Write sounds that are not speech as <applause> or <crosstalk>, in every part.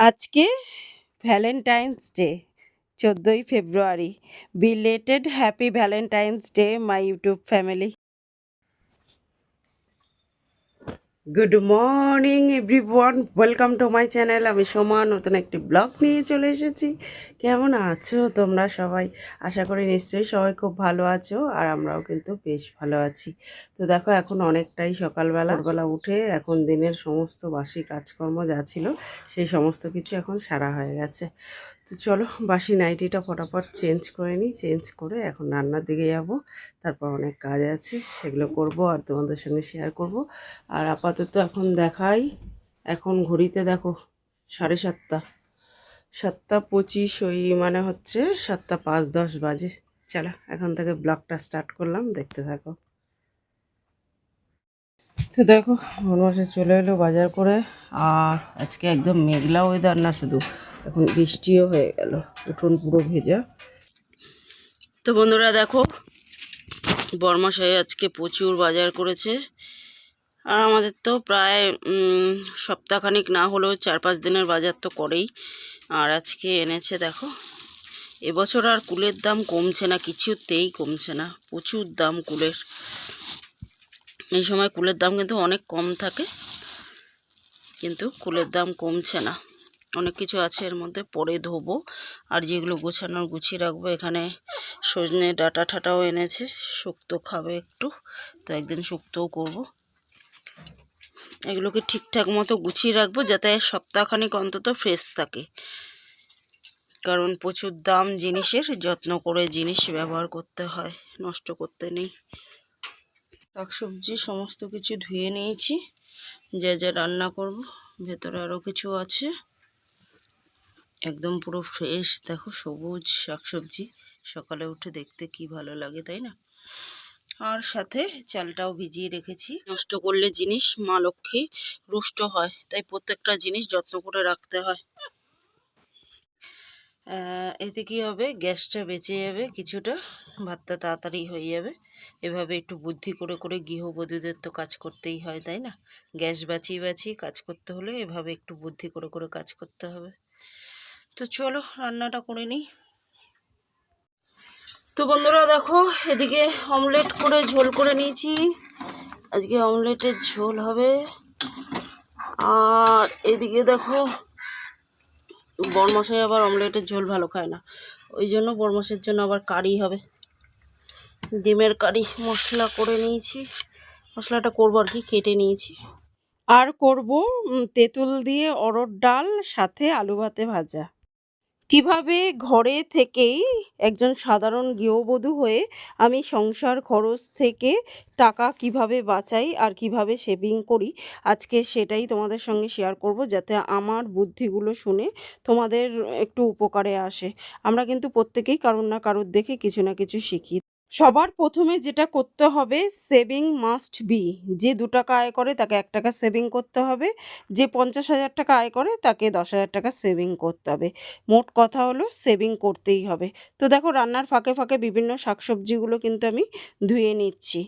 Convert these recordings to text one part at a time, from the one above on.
আজকে Valentine's day চোদ্দোই ফেব্রুয়ারি। Belated happy Valentine's day my YouTube family good morning everyone welcome to my channel আমি সোমা, নতুন একটি blog নিয়ে চলে এসেছি। কেমন আছো তোমরা সবাই? আশা করি নিশ্চয়ই সবাই খুব ভালো আছো, আর আমরাও কিন্তু বেশ ভালো আছি। তো দেখো, এখন অনেকটাই সকালবেলা। ভোরবেলা উঠে এখন দিনের সমস্ত বাসি কাজকর্ম যা ছিল, সেই সমস্ত কিছু এখন সারা হয়ে গেছে। তো চলো বাসি নাইটিটা ফটাফট চেঞ্জ করে নিই, চেঞ্জ করে এখন রান্নার দিকে যাব। তারপর অনেক কাজ আছে, সেগুলো করব আর তোমাদের সঙ্গে শেয়ার করব। আর আপাতত এখন দেখাই, এখন ঘড়িতে দেখো সাড়ে সাতটা সাতটা পঁচিশ ওই মানে হচ্ছে সাতটা পাঁচ দশ বাজে। চলো এখন থেকে ব্লগটা স্টার্ট করলাম, দেখতে থাকো। তো দেখো আমার মাসে চলে এলো বাজার করে, আর আজকে একদম মেঘলা ওয়েদার না শুধু এখন বৃষ্টিও হয়ে গেল, উঠোন পুরো ভেজা। তো বন্ধুরা দেখো, বর্মাশাই আজকে প্রচুর বাজার করেছে। আর আমাদের তো প্রায় সপ্তাহখানিক না হলেও চার পাঁচ দিনের বাজার তো করেই। আর আজকে এনেছে দেখো, এবছর আর কুলের দাম কমছে না, কিছুতেই কমছে না, প্রচুর দাম কুলের। এই সময় কুলের দাম কিন্তু অনেক কম থাকে, কিন্তু কুলের দাম কমছে না। অনেক কিছু আছে এর মধ্যে, পরে ধোবো। আর যেগুলো গোছানোর গুছিয়ে রাখব, এখানে সজনে ডাটা ঠাটাও এনেছে, শুক্তো খাবে একটু, তো একদিন শুক্তোও করব। এগুলোকে ঠিকঠাক মতো গুছিয়ে রাখব যাতে সপ্তাহখানিক অন্তত ফ্রেশ থাকে। কারণ প্রচুর দাম জিনিসের, যত্ন করে জিনিস ব্যবহার করতে হয়, নষ্ট করতে নেই। শাকসবজি সমস্ত কিছু ধুয়ে নিয়েছি, যা যা রান্না করব, ভেতরে আরও কিছু আছে। একদম পুরো ফ্রেশ দেখো সবুজ শাকসবজি। সকালে উঠে দেখতে কি ভালো লাগে, তাই না? আর সাথে চালটাও ভিজিয়ে রেখেছি। নষ্ট করলে জিনিস, মা লক্ষ্মী রুষ্ট হয়, তাই প্রত্যেকটা জিনিস যত্ন করে রাখতে হয়। এতে কি হবে? গ্যাসটা বেঁচে যাবে কিছুটা, ভাতটা তাড়াতাড়ি হয়ে যাবে। এভাবে একটু বুদ্ধি করে করে গৃহবধূদের তো কাজ করতেই হয়, তাই না? গ্যাস বাঁচিয়ে বাঁচিয়ে কাজ করতে হলে এভাবে একটু বুদ্ধি করে করে কাজ করতে হবে। তো চলো রান্নাটা করে নিই। তো বন্ধুরা দেখো, এদিকে অমলেট করে ঝোল করে নিয়েছি। আজকে অমলেটের ঝোল হবে। আর এদিকে দেখো, বরমশাই আবার অমলেটের ঝোল ভালো খায় না। ওই জন্য বরমশের জন্য আবার কারি হবে। ডিমের কারি মশলা করে নিয়েছি। মশলাটা করব আর কি, কেটে নিয়েছি। আর করব তেঁতুল দিয়ে অরড় ডাল, সাথে আলু ভাতে ভাজা। কীভাবে ঘরে থেকেই একজন সাধারণ গৃহবধূ হয়ে আমি সংসার খরচ থেকে টাকা কীভাবে বাঁচাই আর কীভাবে সেভিং করি, আজকে সেটাই তোমাদের সঙ্গে শেয়ার করব যাতে আমার বুদ্ধিগুলো শুনে তোমাদের একটু উপকারে আসে। আমরা কিন্তু প্রত্যেকেই কারোর না কারোর দেখে কিছু না কিছু শিখি। সবার প্রথমে যেটা করতে হবে সেভিং মাস্ট বি যে দু টাকা আয় করে তাকে এক টাকা সেভিং করতে হবে, যে পঞ্চাশ হাজার টাকা আয় করে তাকে দশ হাজার টাকা সেভিং করতে হবে। মোট কথা হলো সেভিং করতেই হবে। তো দেখো রান্নার ফাঁকে ফাঁকে বিভিন্ন শাকসবজিগুলো কিন্তু আমি ধুয়ে নিচ্ছি।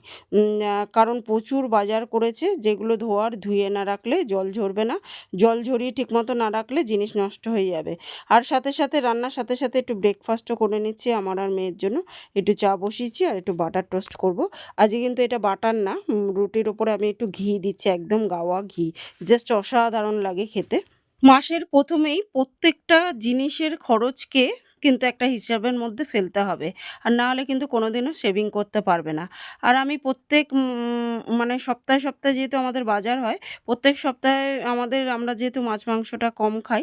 কারণ প্রচুর বাজার করেছে, যেগুলো ধোয়ার ধুয়ে না রাখলে জল ঝরবে না। জল ঝরিয়ে ঠিকমতো না রাখলে জিনিস নষ্ট হয়ে যাবে। আর সাথে সাথে রান্নার সাথে সাথে একটু ব্রেকফাস্টও করে নিচ্ছি আমার আর মেয়ের জন্য। একটু চা বসিয়েছি আর একটু বাটার টোস্ট করব। আজকে কিন্তু এটা বাটার না রুটির ওপরে আমি একটু ঘি দিচ্ছি, একদম গাওয়া ঘি। জাস্ট অসাধারণ লাগে খেতে। মাসের প্রথমেই প্রত্যেকটা জিনিসের খরচকে কিন্তু একটা হিসাবের মধ্যে ফেলতে হবে। আর না হলে কিন্তু কোনোদিনও সেভিং করতে পারবে না। আর আমি প্রত্যেক মানে সপ্তাহে সপ্তাহে যেহেতু আমাদের বাজার হয়, প্রত্যেক সপ্তাহে আমাদের আমরা যেহেতু মাছ মাংসটা কম খাই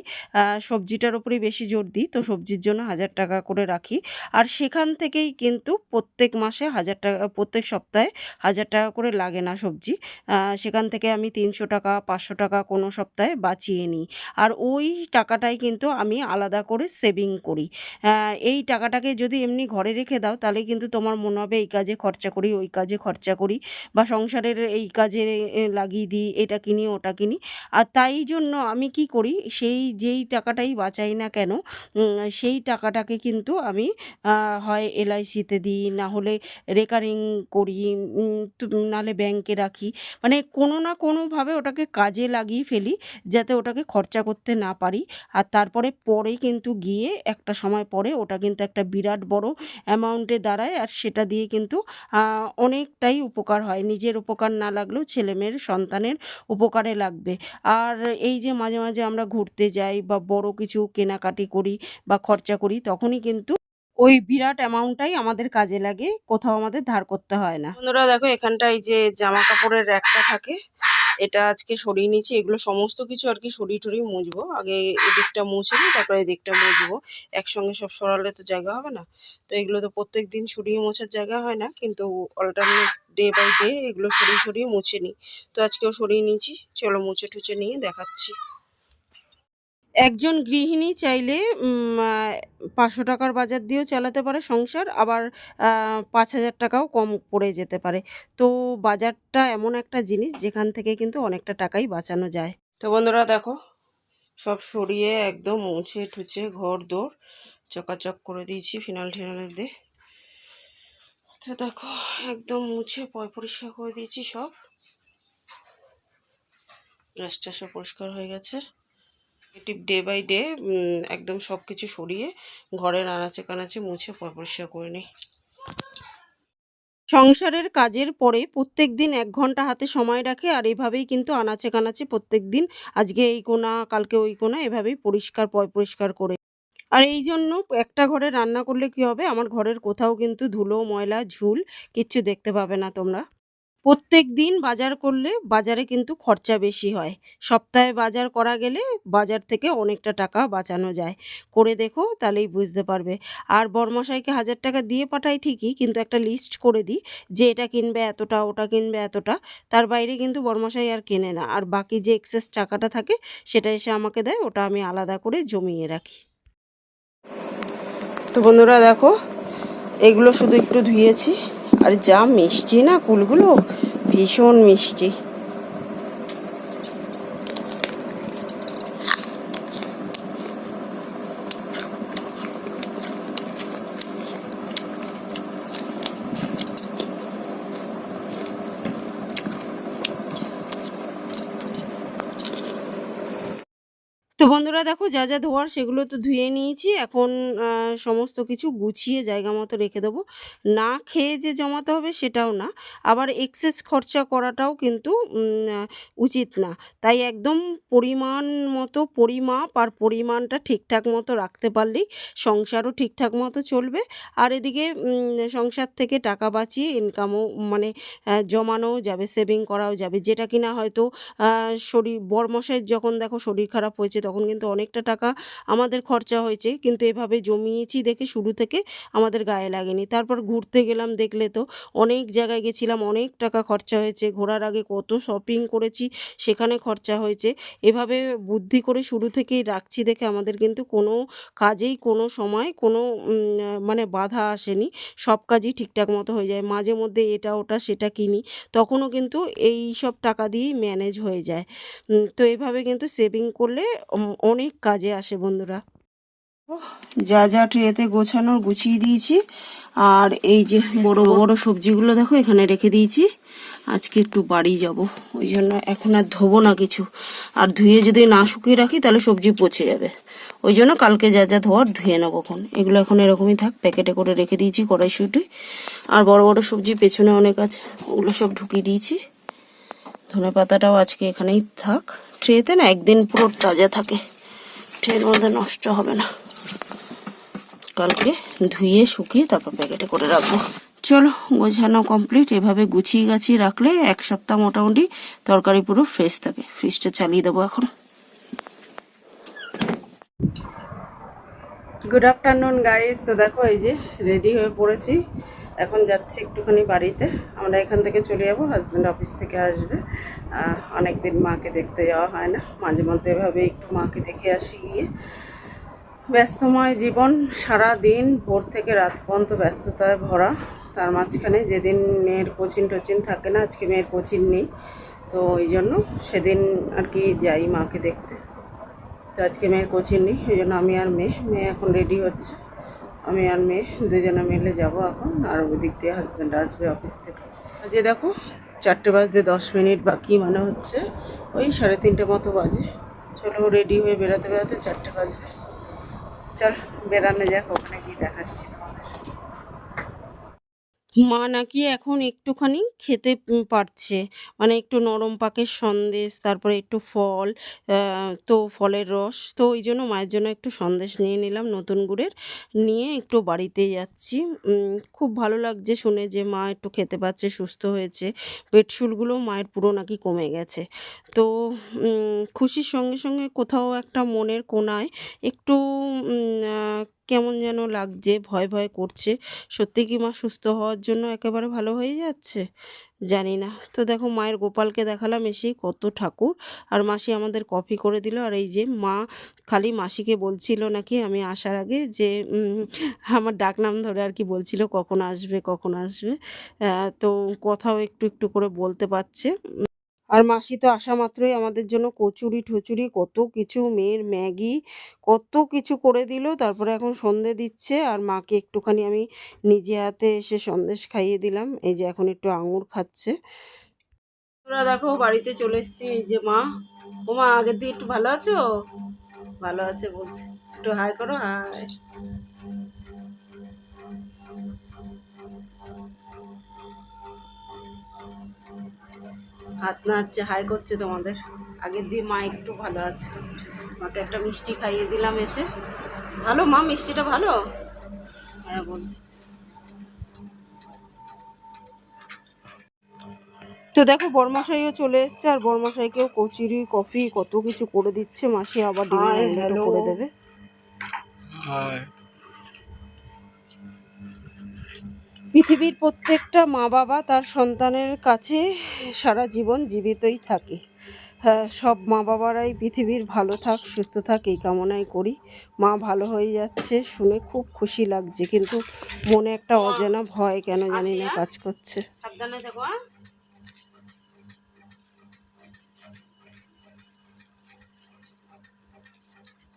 সবজিটার উপরেই বেশি জোর দিই, তো সবজির জন্য হাজার টাকা করে রাখি। আর সেখান থেকেই কিন্তু প্রত্যেক মাসে হাজার টাকা, প্রত্যেক সপ্তাহে হাজার টাকা করে লাগে না সবজি। সেখান থেকে আমি তিনশো টাকা, পাঁচশো টাকা কোনো সপ্তাহে বাঁচিয়ে নিই। আর ওই টাকাটাই কিন্তু আমি আলাদা করে সেভিং করি। এই টাকাটাকে যদি এমনি ঘরে রেখে দাও, তাহলে কিন্তু তোমার মনে হবে এই কাজে খরচা করি, ওই কাজে খরচা করি বা সংসারের এই কাজে লাগিয়ে দিই, এটা কিনি, ওটা কিনি। আর তাই জন্য আমি কি করি, সেই যেই টাকাটাই বাঁচাই না কেন সেই টাকাটাকে কিন্তু আমি হয় এলআইসিতে দিই, না হলে রেকারিং করি নাহলে ব্যাংকে রাখি। মানে কোনো না কোনোভাবে ওটাকে কাজে লাগিয়ে ফেলি, যাতে ওটাকে খরচা করতে না পারি। আর তারপরে পরে কিন্তু গিয়ে একটা সময় পরে ওটা কিন্তু একটা বিরাট বড় অ্যামাউন্টে দাঁড়ায় আর সেটা দিয়ে কিন্তু অনেকটাই উপকার হয়। নিজের উপকার না লাগলেও ছেলেমেয়ের সন্তানের উপকারে লাগবে। আর এই যে মাঝে মাঝে আমরা ঘুরতে যাই বা বড় কিছু কেনাকাটি করি বা খরচা করি, তখনই কিন্তু ওই বিরাট অ্যামাউন্টটাই আমাদের কাজে লাগে, কোথাও আমাদের ধার করতে হয় না। বন্ধুরা দেখো এখানটায় যে জামা কাপড়ের র্যাকটা থাকে এটা আজকে সরিয়ে নিচ্ছি, এগুলো সমস্ত কিছু আর কি সরিয়ে টরি মুছবো। আগে এদিকটা মুছে নিই তারপরে এদিকটা মুছবো। একসঙ্গে সব সরালে তো জায়গা হবে না। তো এগুলো তো প্রত্যেক দিন সরিয়ে মোছার জায়গা হয় না, কিন্তু অল্টারনেট ডে বাই ডে এগুলো সরিয়ে সরিয়ে মুছে নিই তো আজকেও সরিয়ে নিয়েছি, চলো মুছে টুছে নিয়ে দেখাচ্ছি। একজন গৃহিণী চাইলে পাঁচশো টাকার বাজার দিয়েও চালাতে পারে সংসার, আবার পাঁচ হাজার টাকাও কম পড়ে যেতে পারে। তো বাজারটা এমন একটা জিনিস যেখান থেকে কিন্তু অনেকটা টাকাই বাঁচানো যায়। তো বন্ধুরা দেখো, সব সরিয়ে একদম মুছে টুছে ঘর দৌড় চকাচক করে দিয়েছি ফিনাল টিনাল দিয়ে। তো দেখো, একদম মুছে পয় পরিষ্কার করে দিয়েছি সব। গ্যাসটা সব পরিষ্কার হয়ে গেছে। টিপ ডে বাই ডে একদম সব কিছু সরিয়ে ঘরের আনাচে কানাচে মুছে পরিষ্কার করে নিই। সংসারের কাজের পরে প্রত্যেক দিন এক ঘণ্টা হাতে সময় রাখে আর এভাবেই কিন্তু আনাচে কানাচে প্রত্যেক দিন আজকে এই কোনা, কালকে ওই কোনা এভাবেই পরিষ্কার পয় পরিষ্কার করে। আর এই জন্য একটা ঘরে রান্না করলে কি হবে? আমার ঘরের কোথাও কিন্তু ধুলো, ময়লা, ঝুল কিচ্ছু দেখতে পাবে না তোমরা। প্রত্যেক দিন বাজার করলে বাজারে কিন্তু খরচা বেশি হয়। সপ্তাহে বাজার করা গেলে বাজার থেকে অনেকটা টাকা বাঁচানো যায়। করে দেখো, তাহলেই বুঝতে পারবে। আর বরমশাইকে হাজার টাকা দিয়ে পাঠাই ঠিকই, কিন্তু একটা লিস্ট করে দিই যে এটা কিনবে এতটা, ওটা কিনবে এতটা। তার বাইরে কিন্তু বরমশাই আর কেনে না। আর বাকি যে এক্সেস টাকাটা থাকে, সেটা এসে আমাকে দেয়, ওটা আমি আলাদা করে জমিয়ে রাখি। তো বন্ধুরা দেখো, এগুলো শুধু একটু ধুয়েছি। আর যা মিষ্টি না কুলগুলো? ভীষণ মিষ্টি। তো বন্ধুরা দেখো যা যা ধোয়ার সেগুলো তো ধুয়ে নিয়েছি। এখন সমস্ত কিছু গুছিয়ে জায়গা মতো রেখে দেবো। না খেয়ে যে জমাতে হবে সেটাও না। আবার এক্সেস খরচা করাটাও কিন্তু উচিত না। তাই একদম পরিমাণ মতো পরিমাপ আর পরিমাণটা ঠিকঠাক মতো রাখতে পারলেই সংসারও ঠিকঠাক মতো চলবে। আর এদিকে সংসার থেকে টাকা বাঁচিয়ে ইনকামও মানে আহ, জমানোও যাবে সেভিং করাও যাবে। যেটা কিনা হয়তো শরীর বরমশাইয়ের যখন দেখো শরীর খারাপ হয়েছে তখন কিন্তু অনেকটা টাকা আমাদের খরচা হয়েছে। কিন্তু এভাবে জমিয়েছি দেখে শুরু থেকে আমাদের গায়ে লাগেনি। তারপর ঘুরতে গেলাম দেখলে তো অনেক জায়গায় গেছিলাম, অনেক টাকা খরচা হয়েছে। ঘোরার আগে কত শপিং করেছি, সেখানে খরচা হয়েছে। এভাবে বুদ্ধি করে শুরু থেকেই রাখছি দেখে আমাদের কিন্তু কোনো কাজেই কোনো সময় কোনো মানে বাধা আসেনি। সব কাজই ঠিকঠাক মতো হয়ে যায়। মাঝে মধ্যে এটা, ওটা, সেটা কিনি। তখনও কিন্তু এই সব টাকা দিয়েই ম্যানেজ হয়ে যায়। তো এভাবে কিন্তু সেভিং করলে অনেক কাজে আসে বন্ধুরা। যা যা ট্রেতে গোছানো গুছিয়ে দিয়েছি। আর এই যে বড় বড় সবজিগুলো দেখো, এখানে রেখে দিয়েছি। আজকে একটু বাড়ি যাব, ওই জন্য এখন আর ধোবো না কিছু। আর ধুয়ে যদি না শুকিয়ে রাখি, তাহলে সবজি পচে যাবে। ওই জন্য কালকে যা যা ধোয়ার ধুয়ে নেব এখন। এগুলো এখন এরকমই থাক, প্যাকেটে করে রেখে দিয়েছি কড়াইশুটি। আর বড় বড় সবজি পেছনে অনেক আছে, ওগুলো সব ঢুকিয়ে দিয়েছি। ধনে পাতাটাও আজকে এখানেই থাক। ট্রেতে না একদিন পুরো তাজা থাকে। ট্রের মধ্যে নষ্ট হবে না। কালকে ধুয়ে, শুকিয়ে তারপর প্যাকেটে করে রাখব। চলো, গোছানো কমপ্লিট এভাবে গুছিয়ে গাছিয়ে রাখলে এক সপ্তাহ মোটামুটি তরকারি পুরো ফ্রেশ থাকে। ফ্রিজটা চালিয়ে দেবো এখন। গুড আফটারনুন গাইস তো দেখো, এই যে রেডি হয়ে পড়েছি। এখন যাচ্ছি একটুখানি বাড়িতে। আমরা এখান থেকে চলে যাব হাজব্যান্ড অফিস থেকে আসবে। অনেক দিন মাকে দেখতে যাওয়া হয় না। মাঝে মধ্যে এভাবে একটু মাকে দেখে আসি গিয়ে। ব্যস্তময় জীবন, সারা দিন, ভোর থেকে রাত পর্যন্ত ব্যস্ততায় ভরা। তার মাঝখানে যেদিন মেয়ের কোচিং টোচিং থাকে না, আজকে মেয়ের কোচিং নেই। তো ওই জন্য সেদিন আর কি যাই মাকে দেখতে। তো আজকে মেয়ের কোচিং নেই, ওই জন্য আমি আর মেয়ে মেয়ে এখন রেডি হচ্ছে। আমি আর মেয়ে, দুজনে মিলে যাব এখন, আর ওদিক দিক দিয়ে হাজব্যান্ড আসবে অফিস থেকে। যে দেখো, চারটে বাজতে দশ মিনিট বাকি মানে হচ্ছে, ওই সাড়ে তিনটে মতো বাজে। চলো রেডি হয়ে বেড়াতে বেরোতে চারটে বাজবে। চল, বেড়ানো যাক, ওখানে গিয়ে দেখাচ্ছি। মা নাকি এখন একটুখানি খেতে পারছে। মানে একটু নরম পাকের সন্দেশ, তারপরে একটু ফল তো ফলের রস। তো ওই জন্য মায়ের জন্য একটু সন্দেশ নিয়ে নিলাম নতুন গুড়ের। নিয়ে একটু বাড়িতে যাচ্ছি। খুব ভালো লাগছে শুনে যে মা একটু খেতে পাচ্ছে সুস্থ হয়েছে। পেটশুলগুলো মায়ের পুরো নাকি কমে গেছে। তো খুশির সঙ্গে সঙ্গে কোথাও একটা মনের কোণায় একটু কেমন যেন লাগছে, ভয় ভয় করছে। সত্যি কি মা সুস্থ হওয়ার জন্য একেবারে ভালো হয়ে যাচ্ছে? জানি না। তো দেখো, মায়ের গোপালকে দেখালাম এসেই কত ঠাকুর। আর মাসি আমাদের কফি করে দিল। আর এই যে মা খালি মাসিকে বলছিল নাকি, আমি আসার আগে যে আমার ডাকনাম ধরে আর কি বলছিল, কখন আসবে কখন আসবে। তো কথাও একটু একটু করে বলতে পারছে। আর মাসি তো আসা মাত্রই আমাদের জন্য কচুরি ঠচুরি, কত কিছু মেয়ের ম্যাগি, কত কিছু করে দিল। তারপরে এখন সন্ধে দিচ্ছে আর মাকে একটুখানি আমি নিজে হাতে এসে সন্দেশ খাইয়ে দিলাম। এই যে এখন একটু আঙুর খাচ্ছে। তোরা দেখো বাড়িতে চলে এসেছি। এই যে মা। ও মা আগের দিকে একটু ভালো আছো? ভালো আছে বলছে। একটু হাই করো, হাই। হাত নাড়ছে হাই করছে তোমাদের। আগের দিয়ে মা একটু ভালো আছে। মাকে একটা মিষ্টি খাইয়ে দিলাম এসে। ভালো মা মিষ্টিটা ভালো? হ্যাঁ বলছি। তো দেখো বরমাশাইও চলে এসছে আর বরমাশাইকেও কচুরি কফি কত কিছু করে দিচ্ছে মাসি আবার ডিমের. করে দেবে। পৃথিবীর প্রত্যেকটা মা বাবা তার সন্তানের কাছে সারা জীবন জীবিতই থাকে। হ্যাঁ সব মা বাবারাই পৃথিবীর ভালো থাক, সুস্থ থাক, এই কামনাই করি। মা ভালো হয়ে যাচ্ছে শুনে খুব খুশি লাগছে, কিন্তু মনে একটা অজানা ভয় কেন জানি না কাজ করছে।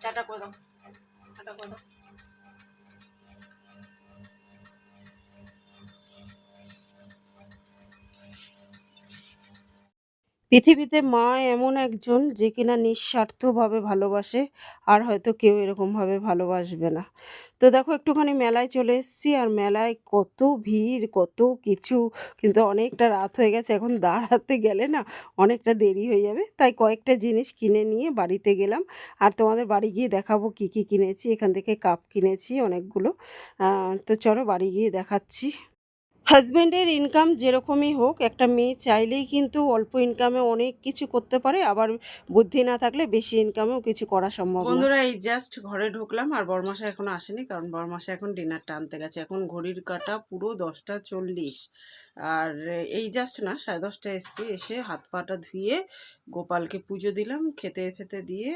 চাটা করে দাও, চাটা করে দাও। পৃথিবীতে মা এমন একজন যে কিনা নিঃস্বার্থভাবে ভালোবাসে আর হয়তো কেউ এরকমভাবে ভালোবাসবে না। তো দেখো একটুখানি মেলায় চলে এসেছি আর মেলায় কত ভিড়, কত কিছু, কিন্তু অনেকটা রাত হয়ে গেছে। এখন দাঁড়াতে গেলে না অনেকটা দেরি হয়ে যাবে। তাই কয়েকটা জিনিস কিনে নিয়ে বাড়িতে গেলাম। আর তোমাদের বাড়ি গিয়ে দেখাবো কি কি কিনেছি। এখান থেকে কাপ কিনেছি অনেকগুলো। তো চলো বাড়ি গিয়ে দেখাচ্ছি। হাজব্যান্ডের ইনকাম যেরকমই হোক, একটা মেয়ে চাইলেই কিন্তু অল্প ইনকামে অনেক কিছু করতে পারে, আবার বুদ্ধি না থাকলে বেশি ইনকামেও কিছু করা সম্ভব বন্ধুরা, এই জাস্ট ঘরে ঢুকলাম, আর বরমাসা এখনও আসেনি, কারণ বরমাসা এখন ডিনারটা আনতে গেছে। এখন ঘড়ির কাটা পুরো দশটা চল্লিশ। আর এই জাস্ট না, সাড়ে দশটা এসছি, এসে হাত পাটা ধুয়ে গোপালকে পুজো দিলাম, খেতে ফেতে দিয়ে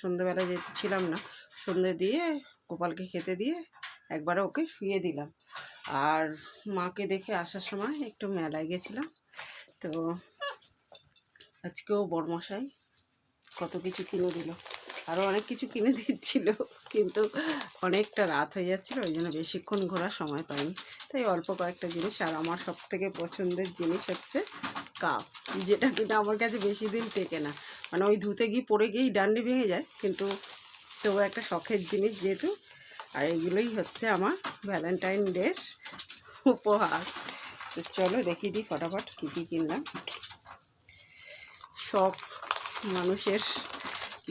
সন্ধ্যেবেলা যেহেতু ছিলাম না সন্ধে দিয়ে গোপালকে খেতে দিয়ে একবারে ওকে শুয়ে দিলাম। আর মাকে দেখে আসার সময় একটু মেলায় গেছিলাম। তো আজকেও বরমশাই কত কিছু কিনে দিল। আরও অনেক কিছু কিনে দিচ্ছিল, কিন্তু অনেকটা রাত হয়ে যাচ্ছিল, ওই জন্য বেশিক্ষণ ঘোরার সময় পাইনি। তাই অল্প কয়েকটা জিনিস, আর আমার সব থেকে পছন্দের জিনিস হচ্ছে কাপ, যেটা কিন্তু আমার কাছে বেশি দিন টেকে না। মানে ওই ধুতে গিয়ে পড়ে গিয়েই ডান্ডি ভেঙে যায়, কিন্তু তবু একটা শখের জিনিস যেহেতু, আর এগুলোই হচ্ছে আমার ভ্যালেন্টাইন ডের উপহার। তো চলো দেখিয়ে দিই ফটাফট কী কী কিনলাম। শখ মানুষের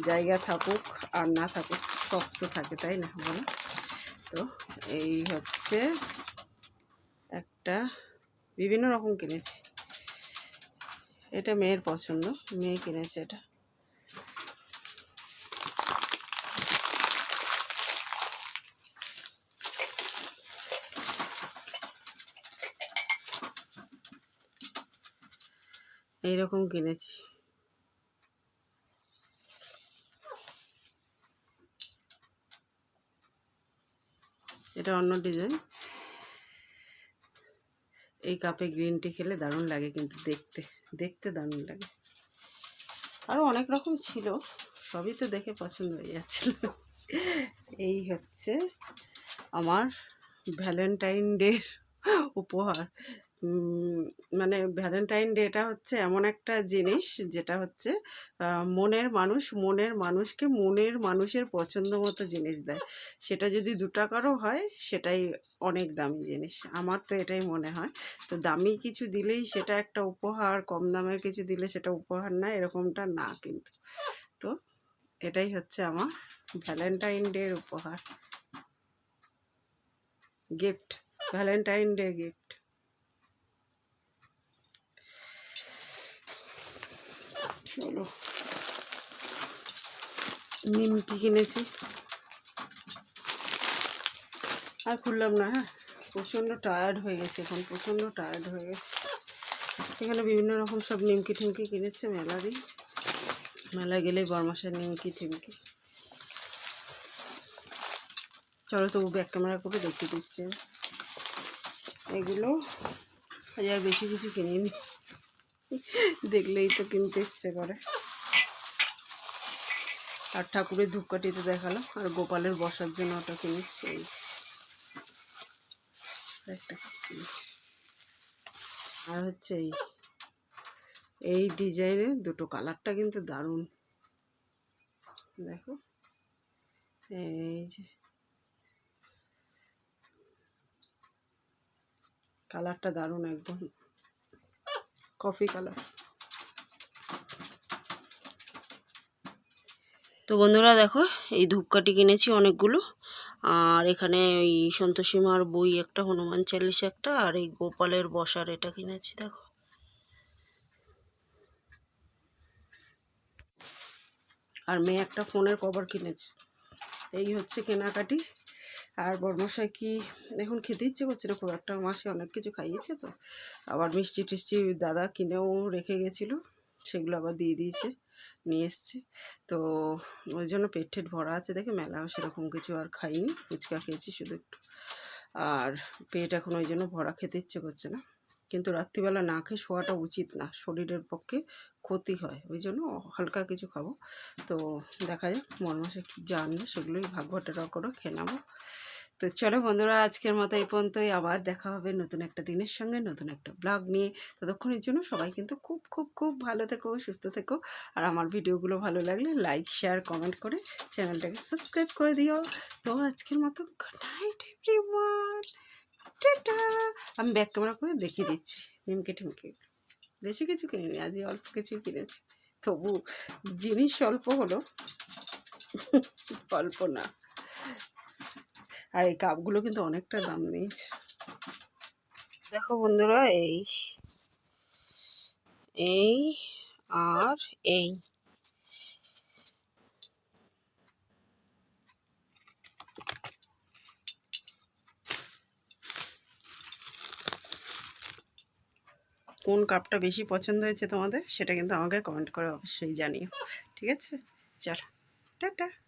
জায়গা থাকুক আর না থাকুক শখ তো থাকে, তাই না বলো? তো এই হচ্ছে একটা বিভিন্ন রকম কিনেছি। এটা মেয়ের পছন্দ, মেয়ে কিনেছে এটা। এইরকম কিনেছি। এটা অন্য ডিজাইন। এই কাপে গ্রিন টি খেলে দারুণ লাগে কিন্তু দেখতে। দেখতে দারুণ লাগে। আরও অনেক রকম ছিল, সবই তো দেখে পছন্দ হয়ে যাচ্ছিল। এই হচ্ছে আমার ভ্যালেন্টাইন ডের উপহার। মানে ভ্যালেন্টাইন ডেটা হচ্ছে এমন একটা জিনিস যেটা হচ্ছে মনের মানুষ মনের মানুষকে মনের মানুষের পছন্দ মতো জিনিস দেয়। সেটা যদি দু টাকারও হয়, সেটাই অনেক দামি জিনিস। আমার তো এটাই মনে হয়। তো দামি কিছু দিলেই সেটা একটা উপহার, কম দামের কিছু দিলে সেটা উপহার না, এরকমটা না কিন্তু। তো এটাই হচ্ছে আমার ভ্যালেন্টাইন ডের উপহার। গিফট ভ্যালেন্টাইন ডে গিফট চলো। নিমকি কিনেছি? আর খুললাম না হ্যাঁ? প্রচণ্ড টায়ার্ড হয়ে গেছে এখন, প্রচণ্ড টায়ার্ড হয়ে গেছে। এখানে বিভিন্ন রকম সব নিমকি ঠিমকি কিনেছে মেলারই মেলা গেলেই বরমাসের নিমকি ঠিমকি চলো তবু ব্যাক ক্যামেরা করে দেখিয়ে দিচ্ছে। এগুলো আর বেশি কিছু কিনিনি। দেখলেই তো কিনতে ইচ্ছে করে। আর ঠাকুরের ধূপকাঠি তো দেখালাম, আর গোপালের বসার জন্য ওটা কিনেছি একটা কিনেছি। আর হচ্ছে এই এই ডিজাইনের দুটো কালারটা কিন্তু দারুণ। দেখো, এই যে কালারটা দারুণ একদম। কফি কালার তো বন্ধুরা দেখো, এই ধূপকাঠি কিনেছি অনেকগুলো। আর এখানে ওই সন্তোষী মার বই একটা, হনুমান চালিশা একটা, আর এই গোপালের বসার এটা কিনেছি, দেখো। আর মেয়ে একটা ফোনের কভার কিনেছে। এই হচ্ছে কেনাকাটি। আর বর্মশাই কি এখন খেতে ইচ্ছে করছে না? খুব একটা মাসে অনেক কিছু খাইয়েছে তো। আবার মিষ্টি টিষ্টি দাদা কিনেও রেখে গেছিল, সেগুলো আবার দিয়ে দিয়েছে, নিয়ে এসছে। তো ওই জন্য পেট টেট ভরা আছে দেখে মেলাও সেরকম কিছু আর খাইনি, ফুচকা খেয়েছি শুধু একটু। আর পেট এখন ওই জন্য ভরা খেতে ইচ্ছে করছে না। কিন্তু রাত্রিবেলা না খেয়ে শোয়াটা উচিত না, শরীরের পক্ষে ক্ষতি হয়, ওই জন্য হালকা কিছু খাব। তো দেখা যাক মনমাসে কী জানবে সেগুলোই ভাগ ভাগবটেরা করে খেয়ে নেব। তো চলো বন্ধুরা, আজকের মতো এই পর্যন্তই। আবার দেখা হবে নতুন একটা দিনের সঙ্গে, নতুন একটা ব্লগ নিয়ে। ততক্ষণের জন্য সবাই কিন্তু খুব খুব খুব ভালো থেকো, সুস্থ থেকো। আর আমার ভিডিওগুলো ভালো লাগলে লাইক শেয়ার কমেন্ট করে চ্যানেলটাকে সাবস্ক্রাইব করে দিও। তো আজকের মতো গুড নাইট এভরিওয়ান টাটা। আমি ব্যাক ক্যামেরা করে দেখিয়ে দিচ্ছি। নিমকে টিমকে। বেশি কিছু কিনিনি, আজই অল্প কিছু কিনেছি। তবু জিনিস অল্প হলো। <laughs> অল্প না। আর এই কাপগুলো কিন্তু অনেকটা দাম নিয়েছে দেখো বন্ধুরা, এই এই আর এই। কোন কাপটা বেশি পছন্দ হয়েছে তোমাদের, সেটা কিন্তু আমাকে কমেন্ট করে অবশ্যই জানিও, ঠিক আছে? চলো, টাটা।